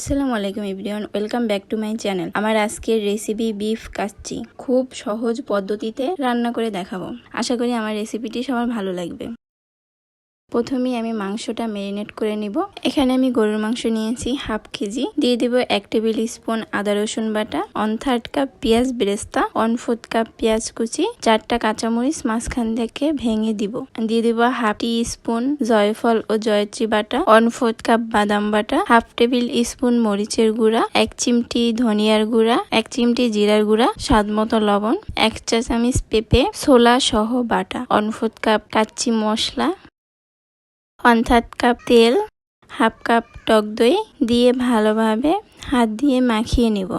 আসসালামু আলাইকুম everyone, welcome back to my channel. আমার আজকের রেসিপি বিফ কাচ্চি। খুব সহজ পদ্ধতিতে রান্না করে দেখাবো। আশা করি আমার রেসিপিটি সবার ভালো লাগবে। প্রথমেই আমি মাংসটা ম্যারিনেট করে নিব। এখানে আমি গরুর মাংস নিয়েছি হাফ কেজি। দিয়ে দিব এক টেবিল স্পুন আদা রসুন বাটা, ওয়ান থার্ড কাপ পেঁয়াজ বেরেস্তা, ওয়ান ফোর্থ কাপ পেঁয়াজ কুচি, চারটা কাঁচামরিচ মাঝখান থেকে ভেঙে দিব। দিয়ে দিব হাফ টি স্পুন জয়ফল ও জয়ত্রী বাটা, ওয়ান ফোর্থ কাপ বাদাম বাটা, হাফ টেবিল স্পুন মরিচের গুঁড়া, এক চিমটি ধনিয়ার গুঁড়া, এক চিমটি জিরার গুঁড়া, স্বাদ মতো লবণ, এক চা চামিচ পেঁপে, ছোলা সহ বাটা, ওয়ান ফোর্থ কাপ কাচ্চি মশলা ওয়ান কাপ তেল, হাফ কাপ টক দই দিয়ে ভালোভাবে হাত দিয়ে মাখিয়ে নিব।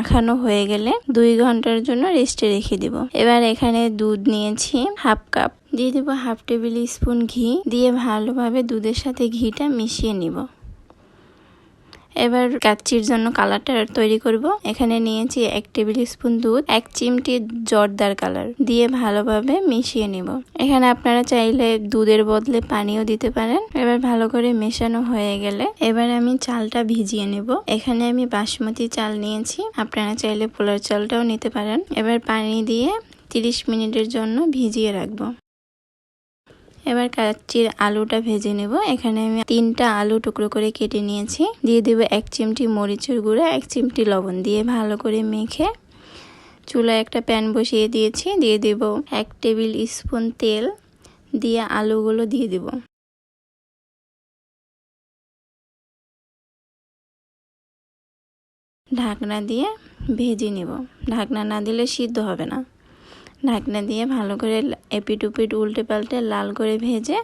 মাখানো হয়ে গেলে দুই ঘণ্টার জন্য রেস্টে রেখে দিব। এবার এখানে দুধ নিয়েছি হাফ কাপ দিয়ে দেবো হাফ টেবিল স্পুন ঘি, দিয়ে ভালোভাবে দুধের সাথে ঘিটা মিশিয়ে নিব। এবার কাচ্চির জন্য কালারটা তৈরি করব। এখানে নিয়েছি এক টেবিল স্পুন দুধ, এক চিমটি জর্দার কালার দিয়ে ভালোভাবে মিশিয়ে নিব। এখানে আপনারা চাইলে দুধের বদলে পানিও দিতে পারেন। এবার ভালো করে মেশানো হয়ে গেলে এবার আমি চালটা ভিজিয়ে নেব। এখানে আমি বাসমতি চাল নিয়েছি, আপনারা চাইলে পোলার চালটাও নিতে পারেন। এবার পানি দিয়ে তিরিশ মিনিটের জন্য ভিজিয়ে রাখব। এবার কাচ্চির আলুটা ভেজে নেব। এখানে আমি তিনটা আলু টুকরো করে কেটে নিয়েছি। দিয়ে দেব এক চিমটি মরিচের গুঁড়া, এক চিমটি লবণ দিয়ে ভালো করে মেখে চুলায় একটা প্যান বসিয়ে দিয়েছি। দিয়ে দেব এক টেবিল স্পুন তেল দিয়ে আলুগুলো দিয়ে দেব। ঢাকনা দিয়ে ভেজে নেব। ঢাকনা না দিলে সিদ্ধ হবে না। ঢাকনা দিয়ে ভালো করে এপিট উপিট উল্টে পাল্টে লাল করে ভেজে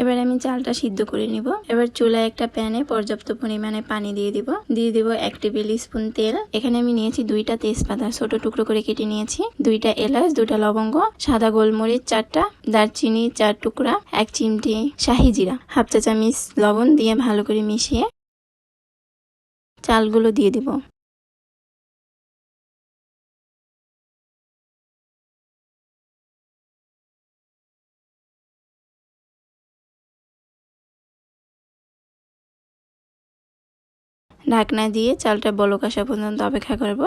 এবার আমি চালটা সিদ্ধ করে নিব। এবার চুলায় একটা প্যানে পর্যাপ্ত পরিমাণে পানি দিয়ে দিব। দিয়ে দিব এক টেবিল স্পুন তেল। এখানে আমি নিয়েছি দুইটা তেজপাতা, ছোট টুকরো করে কেটে নিয়েছি। দুইটা এলাচ দুটা লবঙ্গ, সাদা গোলমরিচ চারটা, দারচিনি চার টুকরা, এক চিমটি শাহি জিরা, হাফ চা চামিচ লবণ দিয়ে ভালো করে মিশিয়ে চালগুলো দিয়ে দিব। ঢাকনা দিয়ে চালটা বলক আসা পর্যন্ত অপেক্ষা করব।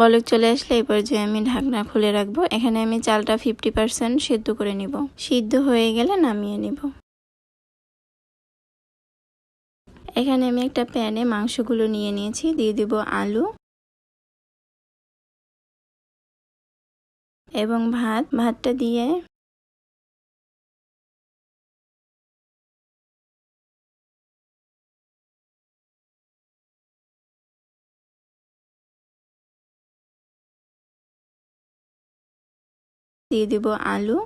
বলক চলে আসলে এই পর্যায়ে আমি ঢাকনা খুলে রাখব। এখানে আমি চালটা ফিফটি পার্সেন্ট সিদ্ধ করে নিব। সিদ্ধ হয়ে গেলে নামিয়ে নিব। এখানে আমি একটা প্যানে মাংসগুলো নিয়ে নিয়েছি। দিয়ে দিব আলু এবং ভাত। ভাতটা দিয়ে দিয়ে দিব আলু।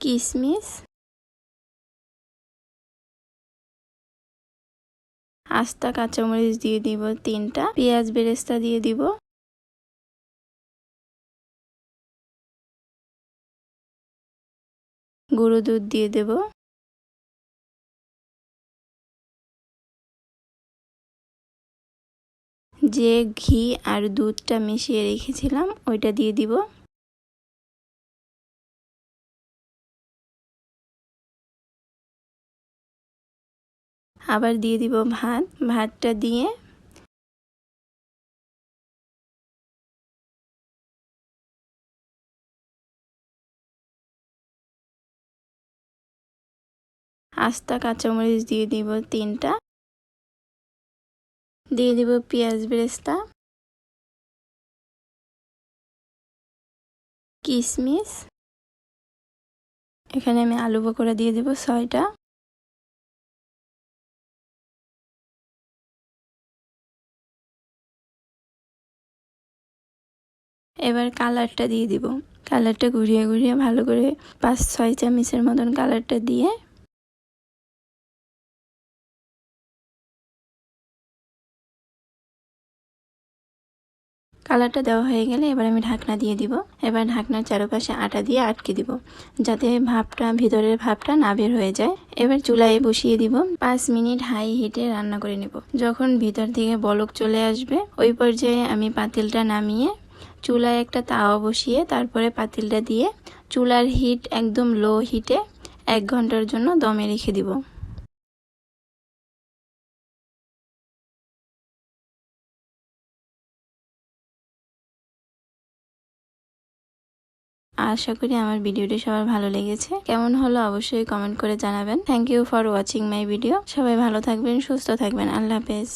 কিশমিশ আস্তা কাঁচামরিচ দিয়ে দিব তিনটা। পেঁয়াজ বেরেস্তা দিয়ে দিব। গুঁড়ো দুধ দিয়ে দেব। যে ঘি আর দুধটা মিশিয়ে রেখেছিলাম, ওইটা দিয়ে দিব। আবার দিয়ে দিব ভাত। ভাতটা দিয়ে আস্তা কাঁচামরিচ দিয়ে দিব তিনটা। দিয়ে দিব পেঁয়াজ বেরেস্তা কিশমিশ এখানে আমি আলু পকোড়া দিয়ে দেব ছয়টা, এবার কালারটা দিয়ে দিব, কালারটা ঘুরিয়ে ঘুরিয়ে ভালো করে পাঁচ ছয় চামচের মতন কালারটা দিয়ে কালারটা দেওয়া হয়ে গেলে এবার আমি ঢাকনা দিয়ে দিব। এবার ঢাকনার চারপাশে আটা দিয়ে আটকে দিব, যাতে ভাপটা ভিতরের ভাপটা না বের হয়ে যায়। এবার চুলায় বসিয়ে দিব, পাঁচ মিনিট হাই হিটে রান্না করে নিব। যখন ভিতর থেকে বলক চলে আসবে, ওই পর্যায়ে আমি পাতিলটা নামিয়ে চুলায় একটা তাওয়া বসিয়ে তারপরে পাতিলটা দিয়ে চুলার হিট একদম লো হিটে এক ঘণ্টার জন্য দমে রেখে দিব। আশা করি আমার ভিডিওটি সবার ভালো লেগেছে। কেমন হলো অবশ্যই কমেন্ট করে জানাবেন। Thank you for watching my video সবাই ভালো থাকবেন, সুস্থ থাকবেন। আল্লাহ হাফেজ।